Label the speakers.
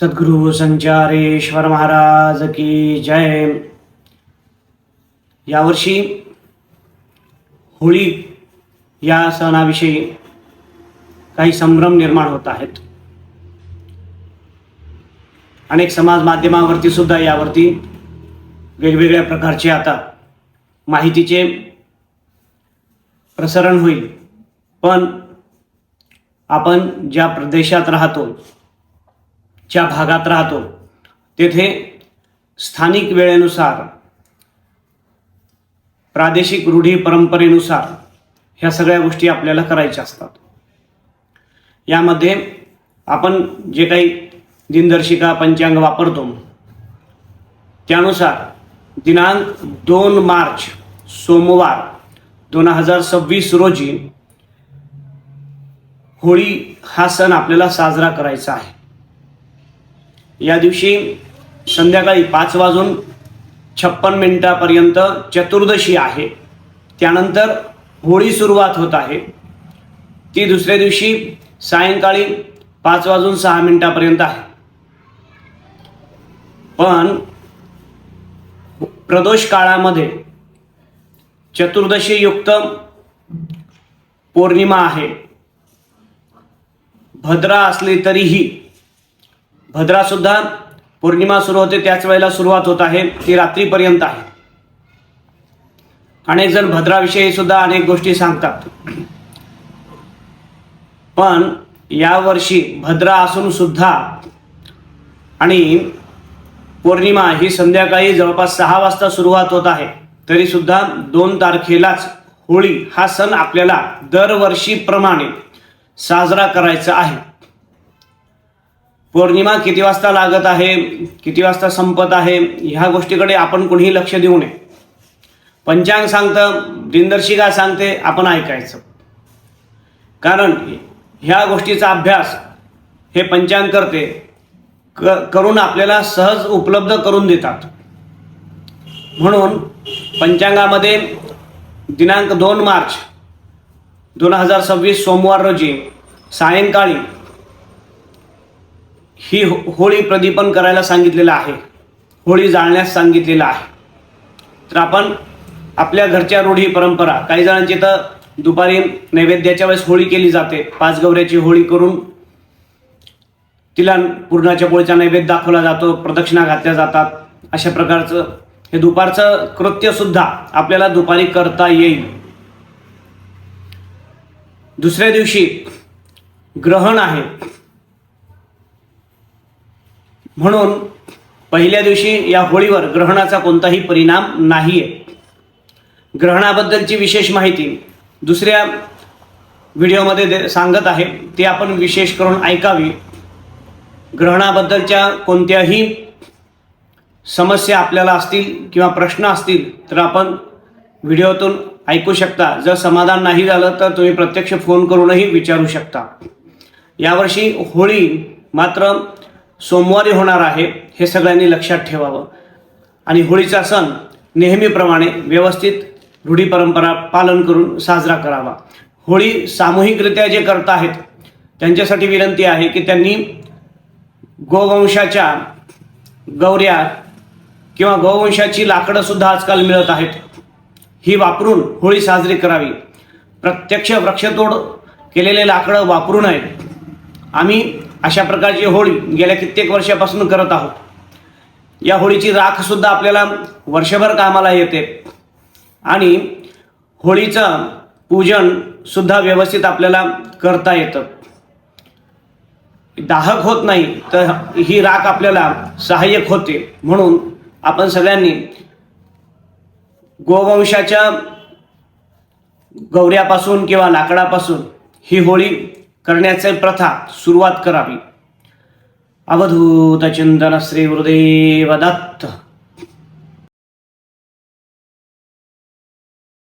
Speaker 1: सद्गुरु संचारेश्वर महाराज की जय। यावर्षी होळी या सणाविषयी काही संभ्रम निर्माण होत आहेत. अनेक समाज माध्यमावरती सुद्धा यावरती वेगवेगळ्या प्रकारचे आता माहितीचे प्रसारण होईल. पण आपण ज्या प्रदेशात राहतो ज्या भागात राहतो तेथे स्थानिक वेळेनुसार प्रादेशिक रूढी परंपरेनुसार ह्या सगळ्या गोष्टी आपल्याला करायच्या असतात. यामध्ये आपण जे काही दिनदर्शिका पंचांग वापरतो त्यानुसार दिनांक दोन मार्च सोमवार दोन हजार सव्वीस रोजी होळी हा सण आपल्याला साजरा करायचा आहे. या दिवशी संध्याकाळी पाच वाजून छप्पन मिनिटापर्यंत चतुर्दशी आहे. त्यानंतर होळी सुरुवात होत आहे. ती दुसऱ्या दिवशी सायंकाळी पाच वाजून सहा मिनिटापर्यंत आहे. पण प्रदोष काळामध्ये चतुर्दशी युक्त पौर्णिमा आहे. भद्रा असली तरीही भद्रासुद्धा पौर्णिमा सुरू होते त्याच वेळेला सुरुवात होत आहे ती रात्रीपर्यंत आहे. अनेक जण भद्राविषयी सुद्धा अनेक गोष्टी सांगतात. पण यावर्षी भद्रा असून सुद्धा आणि पौर्णिमा ही संध्याकाळी जवळपास सहा वाजता सुरुवात होत आहे तरी सुद्धा दोन तारखेलाच होळी हा सण आपल्याला दरवर्षीप्रमाणे साजरा करायचा आहे. पौर्णिमा किती वाजता लागत आहे किती वाजता संपत आहे ह्या गोष्टीकडे आपण कुणीही लक्ष देऊ नये. पंचांग सांगतं दिनदर्शिका सांगते आपण ऐकायचं. कारण ह्या गोष्टीचा अभ्यास हे पंचांग करते क करून आपल्याला सहज उपलब्ध करून देतात. म्हणून पंचांगामध्ये दिनांक दोन मार्च दोन हजार सव्वीस सोमवार रोजी सायंकाळी ही हो होळी प्रदीपन करायला सांगितलेलं आहे. होळी जाळण्यास सांगितलेलं आहे. तर आपण आपल्या घरच्या रूढी परंपरा काही जणांची तर दुपारी नैवेद्याच्या वेळेस होळी केली जाते. पाचगवऱ्याची होळी करून तिला पूर्णाच्या पोळीचा नैवेद्य दाखवला जातो प्रदक्षिणा घातल्या जातात. अशा प्रकारचं हे दुपारचं कृत्य सुद्धा आपल्याला दुपारी करता येईल. दुसऱ्या दिवशी ग्रहण आहे. म्हणून पहिल्या दिवशी या होळीवर ग्रहणाचा कोणताही परिणाम नाही आहे ग्रहणाबद्दलची विशेष माहिती दुसऱ्या व्हिडिओमध्ये दे सांगत आहे. ती आपण विशेष करून ऐकावी. ग्रहणाबद्दलच्या कोणत्याही समस्या आपल्याला असतील किंवा प्रश्न असतील तर आपण व्हिडिओतून ऐकू शकता. जर समाधान नाही झालं तर तुम्ही प्रत्यक्ष फोन करूनही विचारू शकता. यावर्षी होळी मात्र सोमवारी होणार आहे हे सगळ्यांनी लक्षात ठेवावं. आणि होळीचा सण नेहमीप्रमाणे व्यवस्थित रूढी परंपरा पालन करून साजरा करावा. होळी सामूहिकरित्या जे करत आहेत त्यांच्यासाठी विनंती आहे की त्यांनी गोवंशाच्या गौऱ्या किंवा गोवंशाची लाकडंसुद्धा आजकाल मिळत आहेत. ही वापरून होळी साजरी करावी. प्रत्यक्ष वृक्षतोड केलेले लाकडं वापरू नयेत. आम्ही अशा प्रकारची होळी गेल्या कित्येक वर्षापासून करत आहोत. या होळीची राख सुद्धा आपल्याला वर्षभर कामाला येते. आणि होळीचं पूजन सुद्धा व्यवस्थित आपल्याला करता येतं. दाहक होत नाही तर ही राख आपल्याला सहाय्यक होते. म्हणून आपण सगळ्यांनी गोवंशाच्या गौऱ्यापासून किंवा लाकडापासून ही होळी करण्याचे प्रथा सुरुवात करावी. अवधूत चिंतन श्री गुरुदेव दत्त